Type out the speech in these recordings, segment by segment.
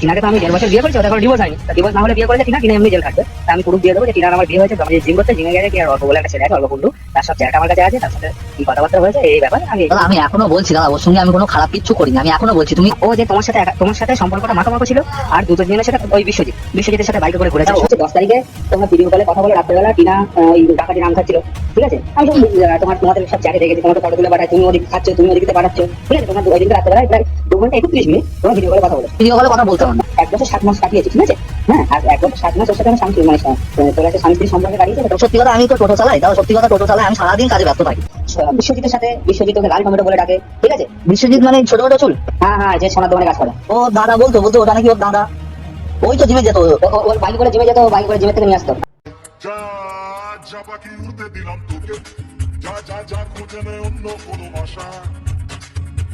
টিনাকে তো আমি দেড় বছর বিয়ে করেছি ওটা ডিভোর্স হয়নি। ডিভোর্স না হলে বিয়ে করেছে টিনা টিনা এমনি জেল তা আমি পুরুষ দিয়ে দেবো যে টিনার আমার বিয়ে হয়েছে আমি জিম করতে জিমে গেছে কি আর অল্প বলে একটা ছেলে আছে, অল্প বন্ধু তার সব চ্যাট আমার কাছে আছে তার সাথে কি কথাবার্তা হয়েছে এই ব্যাপারে আমি দাদা আমি এখনও বলছি দাদা ওর সঙ্গে আমি কোনো খারাপ কিছু করিনি। আমি এখনও বলছি তুমি ও যে তোমার সাথে একা- তোমার সাথে সম্পর্কটা মাখামাখো ছিল আর দুটো দিনের সাথে ওই বিশ্বজিৎ বিশ্বজিতের সাথে বাইকে করে ঘুরেছে। হচ্ছে দশ তারিখে তোমরা ভিডিও কলে কথা বলে রাত্রেবেলা টিনা আহ, ওই ডাকাতি নাম খাচ্ছিল ঠিক আছে? আমি সব আহ, তোমার তোমাদের সব চ্যাটে দেখেছি তোমার ফটো তুলে পাঠায় তুমি ওদিক খাচ্ছ তুমি ওদিকে পাঠাচ্ছ ঠিক আছে? তোমার ওই দিনকে রাত্রেবেলা প্রায় দু ঘণ্টা একত্রিশ মিনিট তোমার ভিডিও কলে কথা বলে। ভিডিও কলে কথা বলতে পারো না। এক বছর সাত মাস কাটিয়েছি ঠিক আছে? হ্যাঁ আর এক বছর সাত মাস ওর সাথে আমি স্বামী মানে আহ, তোর কাছে স্বামী স্ত্রী সম্পর্কে কাটিয়েছে তো সত্যি কথা আমি তো টোটো চালাই দাদা সত্যি কথা টোটো চালাই। আমি সারাদিন কাজে ব্যস্ত থাকি। বিশ্বজিতের সাথে বিশ্বজিৎ ওকে লাল টমেটো বলে ডাকে ঠিক আছে? বিশ্বজিৎ মানে ছোট ছোট চুল? হ্যাঁ হ্যাঁ যে সোনার দোকানে কাজ করে। ও দাদা বলতো বলতো ওটা নাকি ওর দাদা। ওই তো জিমে যেত ওর বাইক করে জিমে যেত বাইক করে জিমে থেকে নিয়ে আসতো। যা যা পাখি উড়তে দিলাম তোকে। যা যা যা খুঁজে নে অন্য কোনো ভাষা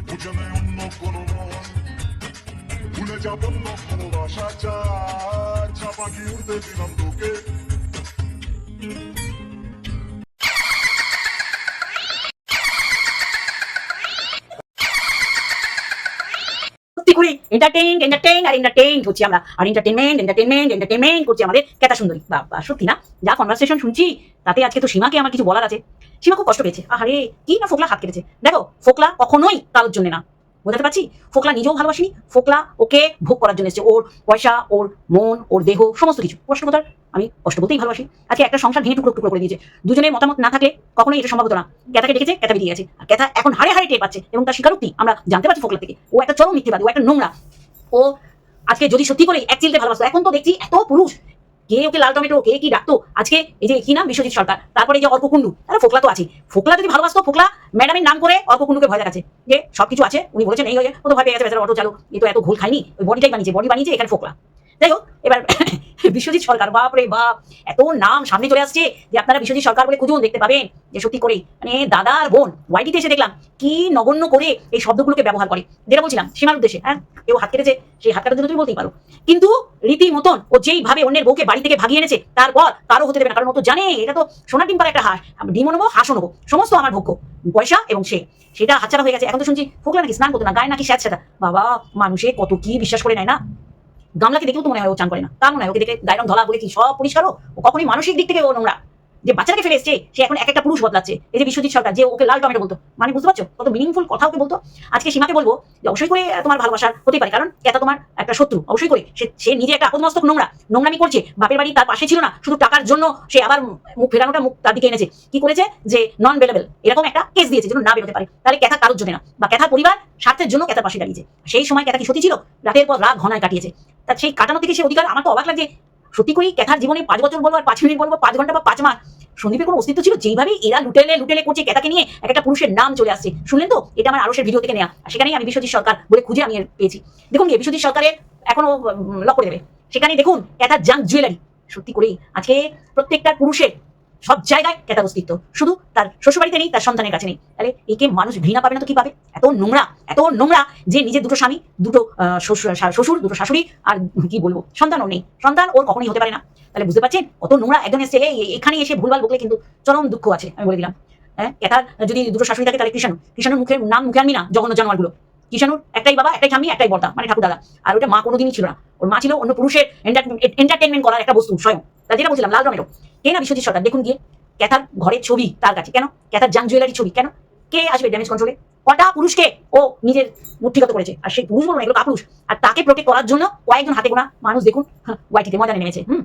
খুঁজে নে অন্য কোনো মন ভুলে যাব অন্য কোনো ভাষা যা যা পাখি উড়তে দিলাম তোকে সত্যি করে এন্টারটেইন এন্টারটেইন আর এন্টারটেইন হচ্ছি আমরা। আর এন্টারটেনমেন্ট এন্টারটেনমেন্ট এন্টারটেনমেন্ট করছি আমাদের। কেতা সুন্দরী। বাবা, সত্যি না? যা কনভারসেশন শুনছি, তাতে আজকে তো সীমাকে আমার কিছু বলার আছে। সীমা খুব কষ্ট পেয়েছে। আরে কি না ফোকলা হাত কেটেছে। দেখো, ফোকলা কখনোই কারোর জন্য না। বোঝাতে পারছি? ফোকলা নিজেও ভালোবাসিনি। ফোকলা ওকে ভোগ করার জন্য এসেছে। ওর পয়সা, ওর মন, ওর দেহ, সমস্ত কিছু। কষ্ট আমি কষ্ট বলতেই ভালোবাসি। আজকে একটা সংসার ভেঙে টুকরো টুকরো করে দিয়েছে। দুজনের মতামত না থাকলে কখনোই এটা সম্ভব হতো না। ক্যাথাকে ডেকেছে ক্যাথা বেরিয়ে গেছে। আর ক্যাথা এখন হারে হারে টের পাচ্ছে এবং তার স্বীকারোক্তি আমরা জানতে পারছি ফোকলা থেকে। ও একটা চরম মিথ্যেবাদী, ও একটা নোংরা। ও আজকে যদি সত্যি করে এক চিলতে ভালোবাসতো, এখন তো দেখছি এত পুরুষ। কে ওকে লাল টমেটো কে কি ডাকতো? আজকে এই যে কি নাম? বিশ্বজিৎ সরকার। তারপরে যে অর্ক কুণ্ডু, তারা ফোকলা তো আছে ফোকলা যদি ভালোবাসতো, ফোকলা ম্যাডামের নাম করে অর্ক কুণ্ডুকে ভয় দেখাচ্ছে। যে সবকিছু আছে, উনি বলেছেন, এই হয়ে ও তো ভয় পেয়ে গেছে, বেচারা অটো চালু এ তো এত ঘোল খায়নি, ওই বডিটাই বানিয়েছে বডি বানিয়েছে, এখানে ফোকলা। যাই হোক এবার বিশ্বজিৎ সরকার বাপ, এত নাম সামনে চলে আসছে যে আপনারা বিশ্বজিৎ সরকার বলে খুঁজুন, দেখতে পাবেন যে সত্যি করে মানে বোন ওয়াইটিতে এসে দেখলাম, কি নগণ্য করে এই শব্দগুলোকে ব্যবহার করে। যেটা বলছিলাম, সীমার উদ্দেশ্যে হ্যাঁ? কেউ হাত কেটেছে সেই হাত কাটার জন্য তুমি বলতেই পারো। কিন্তু রীতি মতন ও যেইভাবে অন্যের বউকে বাড়ি থেকে ভাগিয়ে এনেছে, তারপর কারও হতে দেবে না, কারণ ও তো জানে, এটা তো সোনার ডিম পাড়া একটা হাঁস ডিমও নেব হাঁসও নেব, সমস্ত আমার ভোগ্য পয়সা এবং সে, সেটা হাতছাড়া হয়ে গেছে। এখন তো শুনছি, ফোকলা নাকি স্নান করতো না, গায়ে নাকি স্যাঁতস্যাঁতা। বাবা, মানুষে কত কি বিশ্বাস করে নেয় না? গামলাকে দেখেও তো মনে হয় ও চান করে না। তার মনে হয় ওকে দেখে গায়ের রং ধলা বলে কি সব পরিষ্কার ও কখনোই মানসিক দিক থেকে ও নোংরা। যে বাচ্চাটাকে ফেলে এসছে, সে এখন এক একটা পুরুষ বদলাচ্ছে। এই যে বিশ্বজিৎ সরকার, যে ওকে লাল টমেটো বলতো। মানে বুঝতে পারছ? কত মিনিংফুল কথা ওকে বলতো। আজকে সীমাকে বলব যে অবশ্যই করে তোমার ভালোবাসার হতেই পারে। কারণ এটা তোমার একটা শত্রু। অবশ্যই করে। সে নিজে একটা আপদমস্তক নোংরা। নোংরামি করছে। বাপের বাড়ি তার পাশে ছিল না। শুধু টাকার জন্য সে আবার মুখ ফেরানোটা মুখ তার দিকে এনেছে। কি করেছে? যে নন বেলেবেল এরকম একটা কেস দিয়েছে যেন না বেরোতে পারে। তাহলে ক্যাথা কারোর জন্য না? বা ক্যাথার পরিবার স্বার্থের জন্য ক্যাথার পাশে দাঁড়িয়েছে। সেই সময় ক্যাথা কি সত্যি ছিল? রাতের পর রাত ঘনায় কাটিয়েছে। তা সেই কাটানো থেকে সে অধিকার, আমার তো অবাক লাগছে। সত্যি করে ক্যাথার জীবনে পাঁচ বছর বলব আর পাঁচ মিনিট বলব পাঁচ ঘণ্টা বা পাঁচ মাস, সন্দীপের কোনো অস্তিত্ব ছিল? যেইভাবে এরা লুটেলে লুটেলে করছে, ক্যাথাকে নিয়ে এক একটা পুরুষের নাম চলে আসছে। শুনলেন তো? এটা আমার আরশের ভিডিও থেকে নেওয়া সেখানেই আমি বিশ্বজিৎ সরকার বলে খুঁজে আমি পেয়েছি। দেখুন গিয়ে বিশ্বজিৎ সরকারের এখনও লক করে দেবে। সেখানে দেখুন, ক্যাথার জাঙ্ক জুয়েলারি সত্যি করেই, আজকে প্রত্যেকটা পুরুষের সব জায়গায় ক্যাথার অস্তিত্ব শুধু তার শ্বশুরবাড়িতে নেই, তার সন্তানের কাছে নেই। তাহলে একে মানুষ ঘৃণা পাবে না তো কি পাবে? এত নোংরা এত নোংরা যে নিজের দুটো স্বামী, দুটো শ্বশুর দুটো শাশুড়ি আর কি বলব, সন্তানও নেই। সন্তান ওর কখনোই হতে পারে না। তাহলে বুঝতে পারছেন? কত নোংরা একজন এসে এখানে এসে ভুলভাল বকলে কিন্তু চরম দুঃখ আছে, আমি বলে দিলাম। হ্যাঁ যদি দুটো শাশুড়ি থাকে, তাহলে কৃষাণু কৃষাণুর মুখে নাম মুখে আনবি না, জঘন্য জানোয়ারগুলো কৃষাণুর একটাই বাবা, একটাই ঠাম্মি একটাই বর্দা মানে ঠাকুর দাদা আর ওটা মা কোনোদিনই ছিল না। ওর মা ছিল অন্য পুরুষের এন্টারটেনমেন্ট করার একটা বস্তু, স্বয়ং। তা যেটা বলছিলাম, লাল রমেরও কে না বিশ্বজিৎ সরকার? দেখুন গিয়ে, ক্যাথার ঘরের ছবি তার কাছে। কেন? ক্যাথার জাং জুয়েলারি ছবি। কেন? কে আসবে ড্যামেজ কন্ট্রোলে কটা পুরুষকে ও নিজের মুঠিগত করেছে? আর সেই পুরুষ বলব না, এগুলো কাপুরুষ। আর তাকে প্রোটেক্ট করার জন্য কয়েকজন হাতে গোনা মানুষ, দেখুন ওয়াইটিতে ময়দানে নেমেছে, হুম?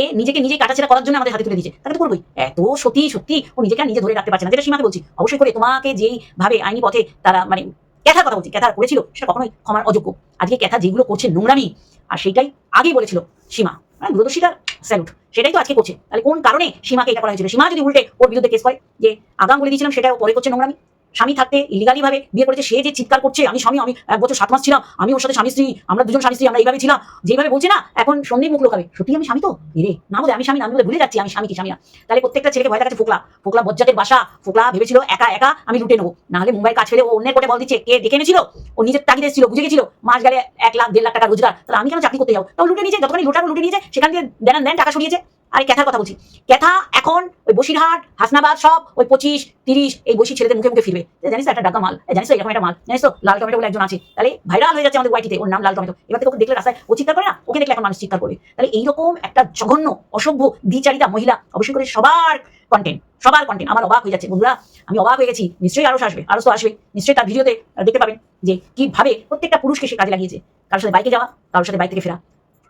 এ নিজেকে নিজে কাটাছেড়া করার জন্য আমাদের হাতে তুলে দিয়েছে। তাকে তো করবোই। এত সত্যি সত্যি, ও নিজেকে নিজে ধরে রাখতে পারছে না। যেটা সীমাকে বলছি, অবশ্যই করে তোমাকে যেই ভাবে আইনি পথে তারা মানে ক্যাথার কথা বলছি, ক্যাথার করেছিল, সেটা কখনোই ক্ষমার অযোগ্য। আজকে ক্যাথা যেগুলো করছে নোংরামি, আর সেইটাই আগেই বলেছিল সীমা। মানে দূরদর্শিতার স্যালুট। সেটাই তো আজকে করছে। তাহলে কোন কারণে সীমাকে এটা করা হয়েছিল? সীমা যদি উল্টে ওর বিরুদ্ধে কেস করে, যে আগাম বলে দিয়েছিলাম, সেটাও পরে করছে নোংরামি? স্বামী থাকতে ইলিগালি ভাবে বিয়ে করেছে, সে যে চিৎকার করছে, আমি স্বামী, আমি এক বছর সাত মাস ছিলাম আমি ওর সাথে স্বামী স্ত্রী, আমরা দুজন স্বামী স্ত্রী, আমরা এইভাবে ছিলাম যেভাবে বলছে না, এখন সন্দীপ মুখ লোকাবে। সত্যি আমি স্বামী তো? রে, না বলে আমি স্বামী না বলে ভুলে যাচ্ছি আমি স্বামী কি স্বামী না। তাহলে প্রত্যেকটা ছেলেকে ভয় দেখাচ্ছে ফোকলা। ফোকলা বজ্জাতের বাসা, ফোকলা ভেবেছিল একা একা আমি লুটে নেব। না হলে মুম্বাই কাজ ফেলে ও অন্যের কোটে বল দিচ্ছে, কে ডেকে এনেছিল? ও নিজের তাগিদে ছিল বুঝে গেছিল, মাস গেলে এক লাখ, দেড় লাখ টাকা রোজগার। তাহলে আমি কেন চাকরি করতে যাব? তাও লুটে নিয়েছে, যতখানি লুটে নিয়েছে, সেখান থেকে দেন দেন, টাকা সরিয়েছে। আরে ক্যাথার কথা বলছি। ক্যাথা এখন ওই বসিরহাট, হাসনাবাদ সব ওই পঁচিশ, তিরিশ এই বসি ছেলেদের মুখে মুখে ফিরবে। জানিস তো একটা ডাকা মাল জানিস তো এরকম একটা মাল, জানিস তো লাল টমেটো বলে একজন আছে। তাহলে ভাইরাল হয়ে যাচ্ছে আমাদের ওয়াইটিতে ওর নাম লাল টমেটো। এবার ওকে দেখলে রাস্তায় ও চিৎকার করে না? ওকে দেখলে এখন মানুষ চিৎকার করবে। তাহলে এইরকম একটা জঘন্য, অসভ্য, দ্বিচারিতা মহিলা অবশ্যই করে সবার কন্টেন্ট সবার কন্টেন্ট আমার অবাক হয়ে যাচ্ছে। বন্ধুরা, আমি অবাক হয়ে গেছি। নিশ্চয়ই আরও আসবে, আরও তো আসবে নিশ্চয়ই তার ভিডিওতে দেখতে পাবেন যে কীভাবে প্রত্যেকটা পুরুষকে সে কাজে লাগিয়েছে। কারোর সাথে বাইকে যাওয়া, কারোর সাথে বাইক থেকে ফেরা।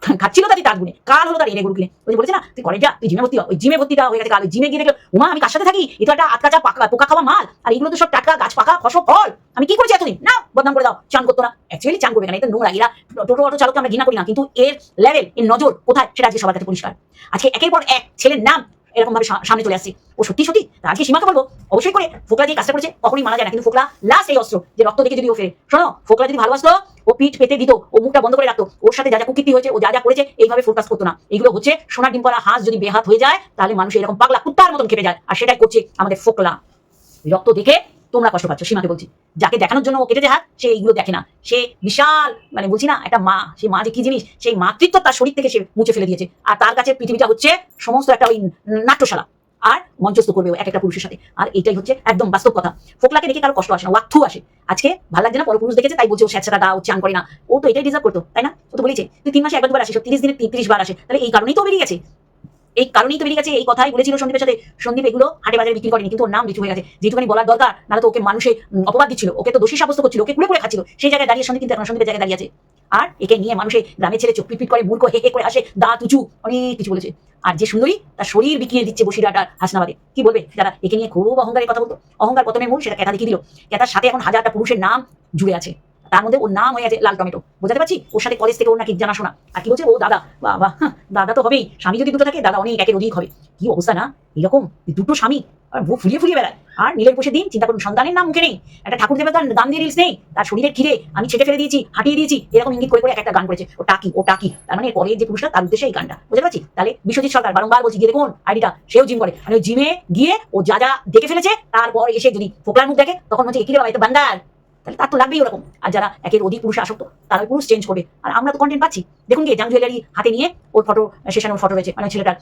খাচ্ছিল তাদের তার গুণে কাল হলো তার এনে গুরু কিনে। ওই বলেছে না, তুই কলেজ তুই জিমে ভর্তি ওই জিমে ভর্তিটা হয়ে গেছে, কাল জিমে গিয়ে দেখল, উমা, আমি কার সাথে থাকি? এ তো একটা আটকাচা পাকা, পোকা খাওয়া মাল। আর এগুলো তো সব টাটকা, গাছ পাকা, ফসল, ফল। আমি কি করেছি এতদিন? না বদনাম করে দাও। চান করতো না। অ্যাকচুয়ালি চান করবে কেন এটা নোংরা এরা টোটো অটো চালককে আমরা ঘৃণা করি না, কিন্তু এর লেভেল এর নজর কোথায়? সেটা আজকে সবার কাছে পরিষ্কার। আজকে একের পর এক ছেলের নাম এরকম ভাবে সামনে চলে আসছে। ও সত্যি সত্যি? আজকে সীমাকে বলব? অবশ্যই করে। ফোকলা দিয়ে কাজটা করেছে, কখনই মারা যায় না কিন্তু ফোকলা লাস্ট এই অস্ত্র, যে রক্ত দেখে যদি ও ফেরে। শোনো ফোকলা যদি ভালোবাসতো, ও পিঠ পেতে দিত, ও মুখটা বন্ধ করে রাখতো। ওর সাথে যা যা কুকৃতি হয়েছে, ও যা যা করেছে, এইভাবে ফোকাস করতো না। এগুলো হচ্ছে সোনার ডিম করা হাঁস যদি বেহাত হয়ে যায়, তাহলে মানুষ এরকম পাগলা কুত্তার মতন খেপে যায়। আর সেটাই করছে আমাদের ফোকলা রক্ত দেখে তোমরা কষ্ট পাচ্ছ সীমাকে বলছি। যাকে দেখানোর জন্য ও কেটেছে হাত, সে এইগুলো দেখে না। সে বিশাল মানে বলছি না, একটা মা সেই মা যে কি জিনিস, সেই মাতৃত্ব তার শরীর থেকে সে মুছে ফেলে দিয়েছে। আর তার কাছে পৃথিবীটা হচ্ছে সমস্ত একটা ওই নাট্যশালা। আর মঞ্চস্থ করবে এক একটা পুরুষের সাথে। আর এটাই হচ্ছে একদম বাস্তব কথা। ফোকলাকে দেখে কারও কষ্ট আসে না ওয়াক্থু আসে। আজকে ভালো লাগছে না, পরপুরুষ দেখেছে, তাই বলছে, ও স্যাঁচড়া দা ও চান করে না। ও তো এটাই ডিজার্ভ করতো, তাই না? ও তো বলেছে তুই তিন মাসে একবার আসিস ও তিরিশ দিনে তিরিশ বার আসে। তাহলে এই কারণেই তো বেরিয়ে গেছে। এই কারণেই তো বেরিয়ে গেছে, এই কথাই বলেছিল সন্দীপের সাথে। সন্দীপ এগুলো হাটে বাজারে বিক্রি করেনি, কিন্তু ওর নাম কিছু হয়ে গেছে। যেটুখানি বলার দরকার, নাহলে তো ওকে মানুষে অপবাদ দিচ্ছিল, ওকে তো দোষী সাব্যস্ত করছিল, ওকে কুড়ে কুড়ে খাচ্ছিল। সেই জায়গায় দাঁড়িয়ে সন্দীপ কিন্তু এখন সন্দীপের জায়গায় দাঁড়িয়ে আছে। আর একে নিয়ে মানুষে গ্রামে ছেলে চোখ পিট করে, মূর্খ, হে হে করে আসে দাঁত উঁচু অনেক কিছু বলেছে। আর যে সুন্দরী, তার শরীর বিকিয়ে দিচ্ছে বসিরহাট আর হাসনাবাদে। কি বলবে? যারা একে নিয়ে খুব অহংকারের কথা বলতো। অহংকার প্রথমে মূল, সেটা কেতা দেখিয়ে দিল। কেতার সাথে এখন হাজারটা পুরুষের নাম জুড়ে আছে। তার মধ্যে ওর নাম হয়ে আছে লাল টমেটো। বোঝাতে পারছি? ওর সাথে কলেজ থেকে ওর নাকি জানাশোনা। আর কি বলছে? ও দাদা বাবা দাদা তো হবেই। স্বামী যদি দুটো থাকে, দাদা অনেক একের অধিক হবে। কি অবস্থা না? এরকম দুটো স্বামী? আর বুক ফুলিয়ে ফুলিয়ে বেড়ায়। আর নীলের বসে দিন, চিন্তা করুন, সন্তানের নাম মুখে নেই। একটা ঠাকুর দেবতার দাম দিয়ে রিলস নেই। তার শরীরের খিরে আমি ছেটে ফেলে দিয়েছি, হাঁটিয়ে দিয়েছি, এরকম ইঙ্গিত করে করে একটা গান করেছে। ও টাকি ও টাকি তার মানে পরে যে পুরুষটা তার উদ্দেশ্যে এই গানটা। বুঝতে পারছি? তাহলে বিশ্বজিৎ সরকার, বারংবার বলছি, গিয়ে দেখুন, আইডিটা, সেও জিম করে। মানে ওই জিমে গিয়ে ও যা যা দেখে ফেলেছে, তারপর এসে যদি ফোকলার মুখ দেখে, তখন হচ্ছে একিরে বাবা এটা বান্দার। তাহলে তার তো লাগবেই ওরকম। আর যারা একের অধিক পুরুষে আসক্ত, তারা পুরুষ চেঞ্জ করবে। আর আমরা তো কন্টেন্ট পাচ্ছি। দেখুন গিয়ে জাং জুয়েলারি হাতে নিয়ে ওর ফটো সেশনের ফটো রয়েছে মানে ছেলেটার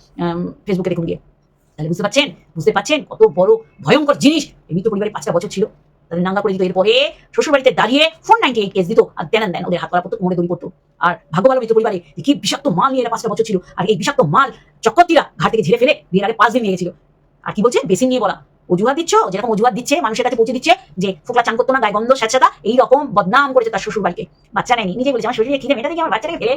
ফেসবুকে দেখুন গিয়ে। তাহলে বুঝতে পারছেন? বুঝতে পারছেন? কত বড় ভয়ঙ্কর জিনিস। এমনি তো পরিবারে পাঁচটা বছর ছিল। তাদের নাঙ্গা করে দিত, এরপরে শ্বশুর বাড়িতে দাঁড়িয়ে ফোর নাইনটি এইট কেস দিত, আর দেন দেন ওদের হাত করা পড়তো মোড়ে দড়ি পড়তো। আর ভাগ্য ভালো মৃত পরিবারে কি বিষাক্ত মাল নিয়ে এরা পাঁচটা বছর ছিল। আর এই বিষাক্ত মাল চক্করটিরা ঘাট থেকে ঝেড়ে ফেলে বিয়ের আগে পাঁচ দিন নিয়ে গেছিল। আর কি বলছে? বেশি নিয়ে বলা। অজুহাত দিচ্ছ, যেরকম অজুহাত দিচ্ছে, মানুষের কাছে পৌঁছে দিচ্ছে যে ফোকলা চান করতো না গায়ে গন্ধ স্যাঁচাদা এইরকম বদনাম করেছে তার শ্বশুর বাড়িকে বাচ্চা নেয়নি নিজে বলছে, আমার শরীরে খিদে মেটাতে গিয়ে আমার বাচ্চাকে ফেলে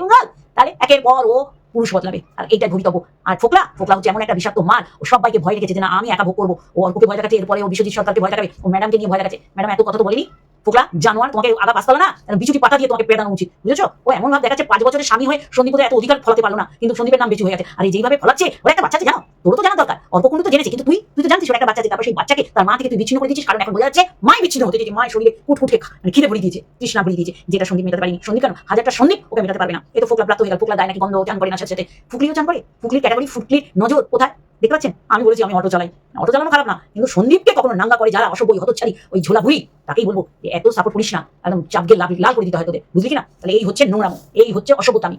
তাহলে একের পর ও পুরুষ বদলাবে, আর এইটা ঘুরিতব আর ফোকলা ফোকলা হচ্ছে এমন একটা বিষাক্ত মাল, ও সবাইকে ভয় রেখেছে যে না, আমি একা ভোগ করব। ও অল্পকে ভয় দেখাচ্ছে, এরপরে ও বিশ্বজিৎ সরকারকে ভয় দেখাবে, ও ম্যাডামকে নিয়ে ভয় দেখাচ্ছে। ম্যাডাম, এত কথা তো বলেনি? ফোকলা জানোয়ার, তোমাকে আগা পাস্তালো না? বিচুটি পাতা দিয়ে তোমাকে পেদানো উচিত, বুঝেছ? ও এমন ভাবে দেখাচ্ছে, পাঁচ বছরের স্বামী হয়ে সন্দীপ এত অধিকার ফলাতে পারল না, কিন্তু সন্দীপের নাম বেশি হয়ে গেছে। আর এই যেভাবে ফলাচ্ছে, ওর একটা বাচ্চা জানো? তোরও তো জানা দরকার অল্প কোনো তো জেনেছে, কিন্তু তুই তুই তো জানতিস ওর একটা বাচ্চা তারপর সেই বাচ্চাকে তার মা থেকে তুই বিচ্ছিন্ন করে দিচ্ছিস কারণ এখন বোঝা যাচ্ছে মাই বিচ্ছিন্ন হতে দিয়েছে মায়ের শরীরে কুট কুটকে মানে খিদে ভরে দিয়েছে, তৃষ্ণা ভরে দিয়েছে, যেটা সন্দীপ মেটাতে পারিনি। সন্দীপ কেন? হাজারটা সন্দীপ ওকে মেটাতে পারবে না। এ তো ফোকলা প্রাপ্ত হয়ে গেল, ফোকলা দায় নাকি গন্ধ চান করে না, সাথে সাথে। ফুকলিও চান করে? ফুকলির ক্যাটাগরি ফুকলির নজর কোথায়? দেখতে পাচ্ছেন? আমি বলেছি আমি অটো চালাই। অটো চালানো খারাপ না, কিন্তু সন্দীপকে কখনো নাঙ্গা করে যারা অসভ্য হতচ্ছারি ওই ঝোলা ভুই তাকেই বলব যে এত সাপোর্ট করিস না, একদম চাপকে লাভ লাল করে দিতে হয় তোদের। বুঝলি কি না? তাহলে এই হচ্ছে নোংরামো, এই হচ্ছে অসভ্যতামি।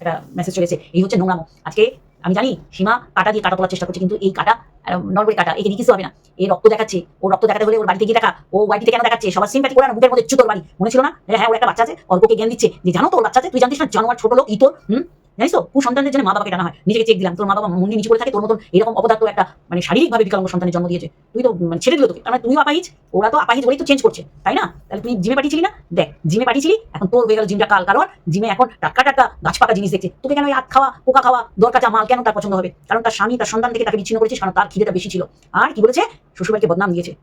একটা মেসেজ চলেছে এই হচ্ছে নোংরামো। আজকে আমি জানি সীমা কাটা দিয়ে কাটা তোলার চেষ্টা করছে, কিন্তু এই কাটা নর্মালি কাটা। একে কিছু হবে না। এই রক্ত দেখাচ্ছে, ও রক্ত দেখাতে হলে ওর বাড়িতে গিয়ে দেখা ও বাড়িতে কেন দেখাচ্ছে? সবার সিম্পাটি করে না, মুখের মধ্যে চুতোর বাড়ি। মনে ছিল না? হ্যাঁ ওর একটা বাচ্চা আছে, অল্পকে জ্ঞান দিচ্ছে। যে জানো তো, ওর বাচ্চা আছে? তুই জানিস না, জানোয়ার ছোট লোক, ইতর, হুম? জানিস তো? সন্তানদের জন্য মা বাবাকে টানা হয়। নিজেকে চেক দিলাম, তোর মা বাবা মুন্ডি নিচে করে থাকে, তোর মতন এরকম অপদার্থ একটা মানে শারীরিকভাবে বিকলাঙ্গ সন্তানের জন্ম দিয়েছে। তুই তো মানে ছেড়ে দিল তোকে। মানে তুইও আপাহিজ, ওরা তো আপাহিজ বলেই তো চেঞ্জ করছে, তাই না? তাহলে তুই জিমে পাঠিয়েছিলি না? দেখ জিমে পাঠিয়েছিলি, এখন তোর হয়ে গেল জিমটা কাল কারণ জিমে এখন টাটকা টাটকা গাছ পাকা জিনিস দেখছে। তোকে কেন হাত খাওয়া, পোকা খাওয়া দরকার মাল কেন তার পছন্দ হবে? কারণ তার স্বামী, তার সন্তান থেকে তাকে বিচ্ছিন্ন করেছিস, কারণ তার খিদেটা বেশি ছিল। আর কি বলেছে? শ্বশুরবাড়িকে বদনাম দিয়েছে।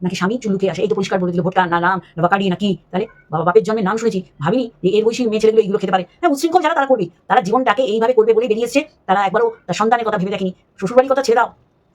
নাকি স্বামী চুলুকে আসে? এই তো পরিষ্কার বলে দিল ভোটকা না নাম, না বাকারি নাকি তাহলে বাবা বাপের জন্মের নাম শুনেছি। ভাবিনি যে এর বয়সী মেয়ে ছেলেগুলো এইগুলো খেতে পারে। হ্যাঁ উশৃঙ্খল যারা, তারা করবে। তারা জীবনটাকে এইভাবে করবে বলে বেরিয়েছে তারা একবারও তার সন্তানের কথা ভেবে দেখেনি। শ্বশুরবাড়ির কথা ছেড়ে দাও।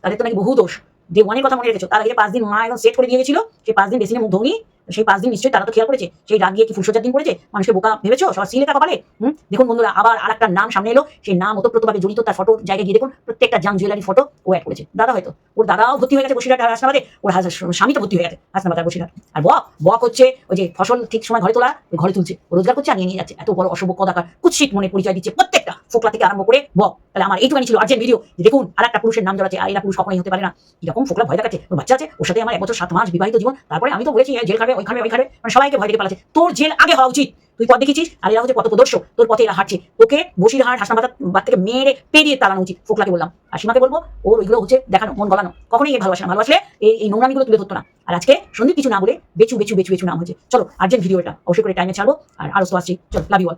তাদের তো নাকি বহু দোষ। যে অনেক কথা মনে রেখেছো, তার আগে পাঁচ দিন মা একদম সেট করে দিয়ে গেছিল। সেই পাঁচ দিন বেশি মুখ ধোনি সেই পাঁচ দিন নিশ্চয়ই তারা তো খেয়াল করেছে, সেই রাগ গিয়ে কি ফুলসজ্জার দিন করেছে মানুষকে বোকা ভেবেছো? সবার সিলেটা কপালে হুম? দেখুন বন্ধুরা, আবার আর একটা নাম সামনে এলো, সেই নাম ওতপ্রোতভাবে জড়িত তার ফটো জায়গায় গিয়ে দেখুন, প্রত্যেকটা জাম জুয়েলারি ফটো ও অ্যাড করেছে। দাদা হয়তো, ওর দাদাও ভর্তি হয়ে গেছে বসিরহাট আর হাসনাবাদে, ওর হাজার স্বামী তো ভর্তি হয়ে গেছে হাসনাবাদ আর বসিরহাট। আর বক বক হচ্ছে ওই যে ফসল ঠিক সময় ঘরে তোলা ঘরে তুলছে রোজগার করছে আর নিয়ে যাচ্ছে। এত বড় অশুভ কদাকার কুৎসিত মনে পরিচয় দিচ্ছে প্রত্যেকটা ফোকলা থেকে আরম্ভ করে বক। তাহলে আমার এইটুখানি ছিল আর্জেন্ট ভিডিও দেখুন আর একটা পুরুষের নাম জড়াচ্ছে আর এরা পুরুষ কখনোই হতে পারে না। এরকম ফোকলা ভয় দেখাচ্ছে। বাচ্চা আছে, ওর সাথে আমার এক বছর সাত মাস বিবাহিত জীবন, তারপরে আমি তো বলেছি জেল খাবে ওই খাবে ওই মানে সবাইকে ভয় দেখে পালাচ্ছে। তোর জেল আগে হওয়া উচিত। তুই পথ দেখেছিস আর এরা হচ্ছে পথ প্রদর্শক তোর পথে এরা হাঁটছে। তোকে বসিরহাট হাসনাবাদ বাদ থেকে মেরে পেরিয়ে তাড়ানো উচিত, ফোকলাকে বললাম। আর সীমাকে বলব, ওর ওইগুলো হচ্ছে দেখানো, মন গলানো। কখনোই এ ভালোবাসে ভালোবাসলে এই এই নোংরামিগুলো তুলে ধরতো না। আর আজকে সন্দীপ কিছু না বলে বেচু বেচু বেচু বেচু নাম হয়েছে। চলো আর্জেন্ট ভিডিও এটা। অবশ্যই করে টাইমে ছাড়বো। আর আরও তো আসছি। চলো লাভ ইউ